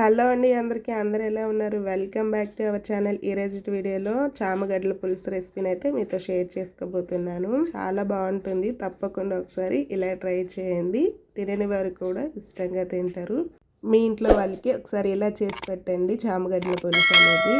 Hello అండి అందరికీ. అందరు ఎలా ఉన్నారు? Welcome back to our channel ఈ రోజు వీడియోలో చామగడ్డల పులుసు రెసిపీని అయితే మీతో షేర్ చేసుకోబోతున్నాను. చాలా బాగుంటుంది. తప్పకుండా ఒకసారి ఇలా ట్రై చేయండి. తినని వారు కూడా ఇష్టంగా తింటారు. మీ ఇంట్లో వాళ్ళకి ఒకసారి ఇలా చేసి పెట్టండి చామగడ్డల పులుసు అనేది.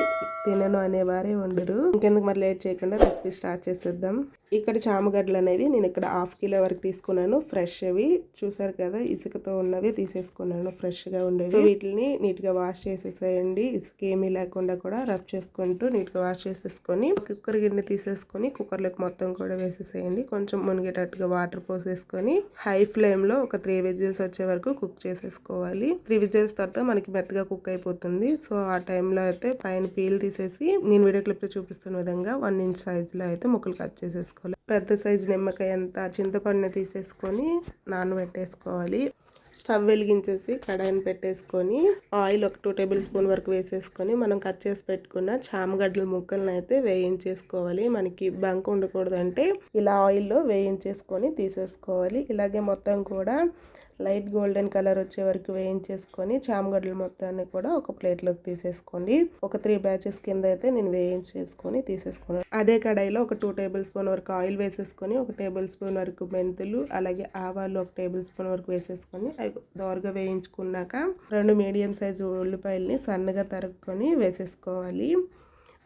తినను అనేవారే ఉండరు. ఇంకెందుకు మరి లేట్ చేయకుండా రెసిపీ స్టార్ట్ చేసేద్దాం. ఇక్కడ చామగడ్డలు అనేవి నేను ఇక్కడ హాఫ్ కిలో వరకు తీసుకున్నాను. ఫ్రెష్ అవి చూసారు కదా ఇసుకతో ఉన్నవి తీసేసుకున్నాను. ఫ్రెష్గా ఉండేవి. వీటిని నీట్గా వాష్ చేసేసేయండి. ఇసుక ఏమీ లేకుండా కూడా రబ్ చేసుకుంటూ నీట్గా వాష్ చేసేసుకొని కుక్కర్ గిన్నె తీసేసుకొని కుక్కర్లోకి మొత్తం కూడా వేసేసేయండి. కొంచెం మునిగేటట్టుగా వాటర్ పోసేసుకొని హై ఫ్లేమ్లో ఒక త్రీ విజిల్స్ వచ్చే వరకు కుక్ చేసేసుకోవాలి. త్రీ విజిల్స్ తర్వాత మనకి మెత్తగా కుక్ అయిపోతుంది. సో ఆ టైంలో అయితే పైన పీల్ తీసేసి నేను వీడియో క్లిప్లో చూపిస్తున్న విధంగా వన్ ఇంచ్ సైజులో అయితే ముక్కలు కట్ చేసేసుకోవాలి పెద్ద సైజు నిమ్మకాయ అంత చింతపండుని తీసేసుకొని నానబెట్టేసుకోవాలి. స్టవ్ వెలిగించేసి కడాయిని పెట్టేసుకొని ఆయిల్ ఒక టూ టేబుల్ స్పూన్ వరకు వేసేసుకొని మనం కట్ చేసి పెట్టుకున్న చామగడ్డల ముక్కలను అయితే వేయించేసుకోవాలి. మనకి బంక్ ఉండకూడదంటే ఇలా ఆయిల్లో వేయించేసుకొని తీసేసుకోవాలి. ఇలాగే మొత్తం కూడా లైట్ గోల్డెన్ కలర్ వచ్చే వరకు వేయించేసుకొని చామగడ్డలు మొత్తాన్ని కూడా ఒక ప్లేట్లోకి తీసేసుకోండి. ఒక త్రీ బ్యాచెస్ కింద అయితే నేను వేయించేసుకొని తీసేసుకున్నాను. అదే కడాయిలో ఒక టూ టేబుల్ స్పూన్ వరకు ఆయిల్ వేసేసుకొని ఒక టేబుల్ స్పూన్ వరకు మెంతులు అలాగే ఆవాలు ఒక టేబుల్ స్పూన్ వరకు వేసేసుకొని అవి దోరగా వేయించుకున్నాక రెండు మీడియం సైజు ఉల్లిపాయల్ని సన్నగా తరుక్కొని వేసేసుకోవాలి.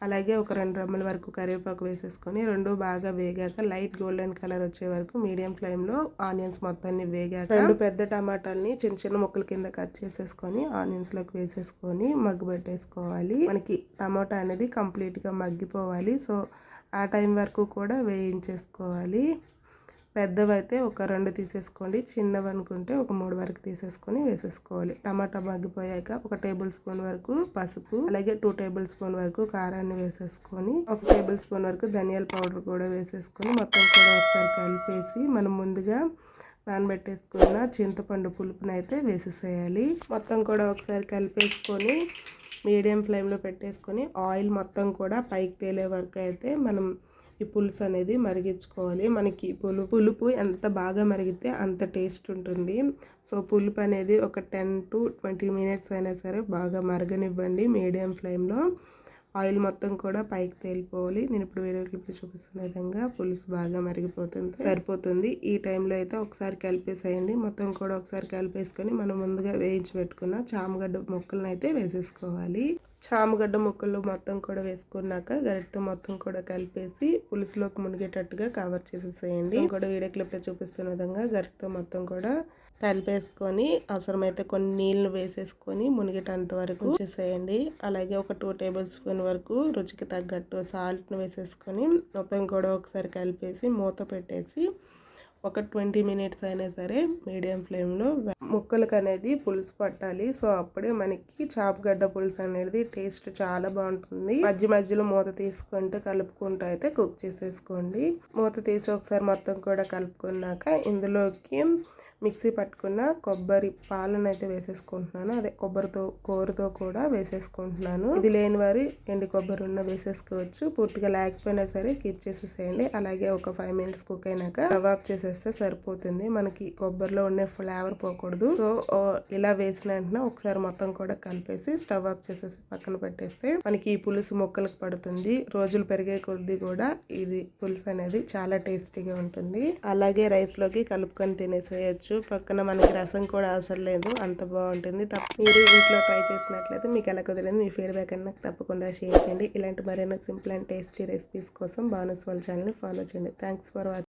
అలాగే ఒక రెండు రమ్మల వరకు కరివేపాకు వేసేసుకొని రెండు బాగా వేగాక లైట్ గోల్డెన్ కలర్ వచ్చే వరకు మీడియం ఫ్లేమ్లో ఆనియన్స్ మొత్తాన్ని వేగాక రెండు పెద్ద టమాటాలని చిన్న చిన్న ముక్కల కింద కట్ చేసేసుకొని ఆనియన్స్లోకి వేసేసుకొని మగ్గు పెట్టేసుకోవాలి. మనకి టమాటా అనేది కంప్లీట్గా మగ్గిపోవాలి. సో ఆ టైం వరకు కూడా వేయించేసుకోవాలి. పెద్దవైతే ఒక రెండు తీసేసుకోండి చిన్నవి అనుకుంటే ఒక మూడు వరకు తీసేసుకొని వేసేసుకోవాలి. టమాటా మగ్గిపోయాక ఒక టేబుల్ స్పూన్ వరకు పసుపు అలాగే టూ టేబుల్ స్పూన్ వరకు కారాన్ని వేసేసుకొని ఒక టేబుల్ స్పూన్ వరకు ధనియాల పౌడర్ కూడా వేసేసుకొని మొత్తం కూడా ఒకసారి కలిపేసి మనం ముందుగా నానబెట్టేసుకున్న చింతపండు పులుపుని అయితే వేసేసేయాలి. మొత్తం కూడా ఒకసారి కలిపేసుకొని మీడియం ఫ్లేమ్లో పెట్టేసుకొని ఆయిల్ మొత్తం కూడా పైకి తేలే వరకు అయితే మనం ఈ పులుసు అనేది మరిగించుకోవాలి. మనకి పులు పులుపు ఎంత బాగా మరిగితే అంత టేస్ట్ ఉంటుంది. సో పులుపు అనేది ఒక టెన్ టు ట్వంటీ మినిట్స్ అయినా సరే బాగా మరగనివ్వండి మీడియం ఫ్లేమ్లో. ఆయిల్ మొత్తం కూడా పైకి తేలిపోవాలి. నేను ఇప్పుడు వీడియో క్లిప్ చూపిస్తున్న విధంగా పులుసు బాగా మరిగిపోతుంది. సరిపోతుంది. ఈ టైంలో అయితే ఒకసారి కలిపేసేయండి. మొత్తం కూడా ఒకసారి కలిపేసుకొని మనం ముందుగా వేయించి పెట్టుకున్న చామగడ్డ ముక్కలను అయితే వేసేసుకోవాలి. చామగడ్డ ముక్కలు మొత్తం కూడా వేసుకున్నాక గరిటతో మొత్తం కూడా కలిపేసి పులుసులోకి మునిగేటట్టుగా కవర్ చేసేసేయండి. కూడా వీడియో క్లిప్లో చూపిస్తున్న విధంగా గరిటతో మొత్తం కూడా కలిపేసుకొని అవసరమైతే కొన్ని నీళ్ళు వేసేసుకొని మునిగేటంత వరకు చేసేయండి అలాగే ఒక టూ టేబుల్ స్పూన్ వరకు రుచికి తగ్గట్టు సాల్ట్ని వేసేసుకొని మొత్తం కూడా ఒకసారి కలిపేసి మూత పెట్టేసి ఒక ట్వంటీ మినిట్స్ అయినా సరే మీడియం ఫ్లేమ్లో ముక్కలకు అనేది పులుసు పట్టాలి. సో అప్పుడే మనకి చాపగడ్డ పులుసు అనేది టేస్ట్ చాలా బాగుంటుంది. మధ్య మధ్యలో మూత తీసుకుంటూ కలుపుకుంటూ అయితే కుక్ చేసేసుకోండి. మూత తీసి ఒకసారి మొత్తం కూడా కలుపుకున్నాక ఇందులోకి మిక్సీ పట్టుకున్న కొబ్బరి పాలను అయితే వేసేసుకుంటున్నాను. అదే కొబ్బరితో కూరతో కూడా వేసేసుకుంటున్నాను. ఇది లేని వారి ఎండి కొబ్బరి ఉన్న వేసేసుకోవచ్చు. పూర్తిగా లేకపోయినా సరే కీప్ చేసేసేయండి. అలాగే ఒక ఫైవ్ మినిట్స్ కుక్ అయినాక కబాబ్ చేసేస్తే సరిపోతుంది. మనకి కొబ్బరిలో ఉండే ఫ్లేవర్ పోకూడదు. సో ఇలా వేసిన వెంటనే ఒకసారి మొత్తం కూడా కలిపేసి స్టవ్ ఆఫ్ చేసేసి పక్కన పెట్టేస్తే మనకి ఈ పులుసు మొక్కలకు పడుతుంది. రోజులు పెరిగే కొద్దీ కూడా ఇది పులుసు అనేది చాలా టేస్టీగా ఉంటుంది. అలాగే రైస్లోకి కలుపుకొని తినేసేయచ్చు. పక్కన మనకి రసం కూడా అవసరం లేదు. అంత బాగుంటుంది. తప్ప మీరు ఇంట్లో ట్రై చేసినట్లయితే మీకు ఎలా కుదిరింది మీ ఫీడ్బ్యాక్ నాకు తప్పకుండా షేర్ చేయండి. ఇలాంటి మరైనా సింపుల్ అండ్ టేస్టీ రెసిపీస్ కోసం బానస్ వాళ్ళ ఛానల్ని ఫాలో చేయండి. Thanks for watching